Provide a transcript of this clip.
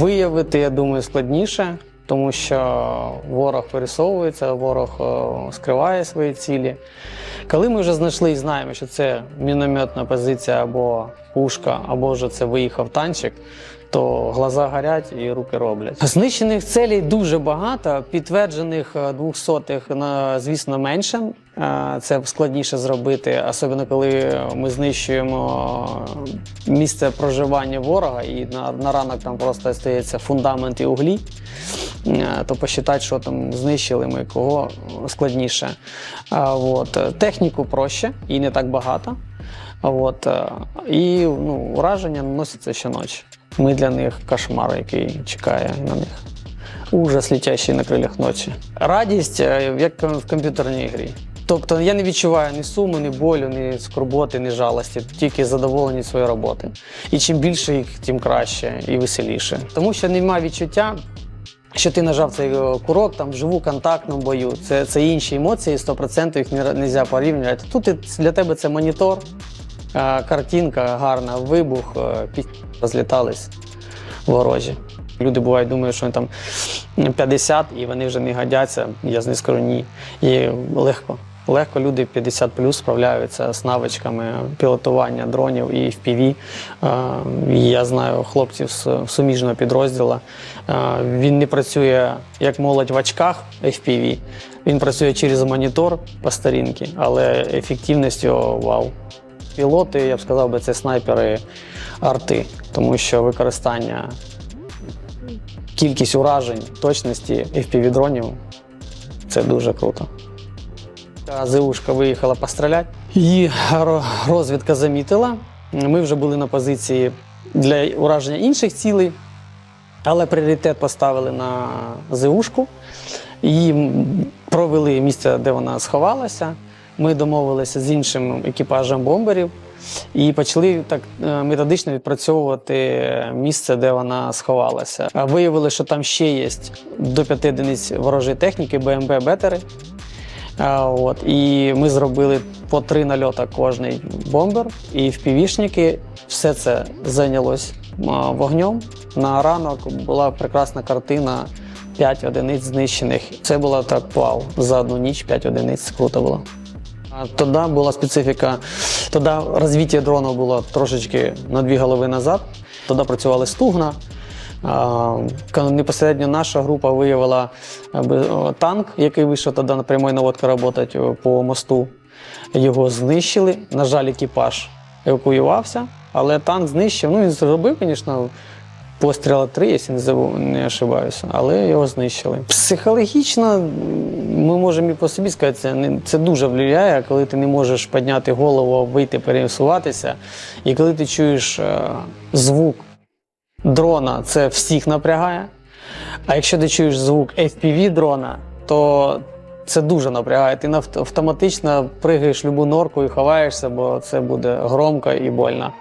Виявити, я думаю, складніше, тому що ворог вирисовується, ворог е, скриває свої цілі. Коли ми вже знайшли і знаємо, що це мінометна позиція або пушка, або вже це виїхав танчик, то глаза горять і руки роблять. Знищених целей дуже багато, підтверджених е, двохсотих, звісно, менше. Це складніше зробити, особливо коли ми знищуємо місце проживання ворога, і на, на ранок там просто стається фундамент і углі. То посчитати, що там знищили ми кого складніше. От. Техніку проще і не так багато. От. І ну, ураження наносяться щоночі. Ми для них кошмар, який чекає на них. Ужас, літящий на крилях ночі. Радість, е, як в комп'ютерній грі. Тобто я не відчуваю ні суму, ні болю, ні скорботи, ні жалості, тільки задоволення своєї роботи. І чим більше їх, тим краще і веселіше. Тому що немає відчуття, що ти нажав цей е, курок там вживу контактному бою. Це, це інші емоції, 100% їх не можна порівнювати. Тут для тебе це монітор, е, картинка гарна, вибух, е, розлітались ворожі. Люди бувають, думають, що вони там 50 і вони вже не годяться. Я не скажу ні. І легко. Легко люди 50 плюс справляються з навичками пілотування дронів і FPV. Е, Я знаю хлопців з суміжного підрозділу. Е, Він не працює як молодь в очках FPV, він працює через монітор по старінки, але ефективність його вау. Пілоти, я б сказав би, це снайпери арти, тому що використання кількість уражень, точності FPV-дронів це дуже круто. Та ЗУшка виїхала постріляти. Її розвідка замітила. Ми вже були на позиції для ураження інших цілей, але пріоритет поставили на ЗУшку. Її провели місце, де вона сховалася. Ми домовилися з іншим екіпажем бомберів і почали так е, методично відпрацьовувати місце, де вона сховалася. Виявили, що там ще є до п'яти одиниць ворожої техніки, БМБ бетери. А, От, і ми зробили по три нальота кожний бомбер, і впівішники. Все це зайнялось вогнем. На ранок була прекрасна картина. 5 одиниць знищених. Це було так вау. За одну ніч 5 одиниць круто було. А Тоді була специфіка, тоді розвиття дрону було трошечки на дві голови назад. Тоді працювали стугна. Непосередньо наша група виявила танк, який вийшов тоді на прямої наводки працювати по мосту. Його знищили. На жаль, екіпаж евакуювався, але танк знищив. Ну, він зробив, звісно, постріла три, якщо не ошибаюся, але його знищили. Психологічно ми можемо і по собі сказати, це, це дуже впливає, коли ти не можеш підняти голову, вийти, пересуватися. І коли ти чуєш е, звук дрона, це всіх напрягає. А якщо ти чуєш звук FPV дрона, то це дуже напрягає. Ти автоматично пригаєш любу норку і ховаєшся, бо це буде громко і больно.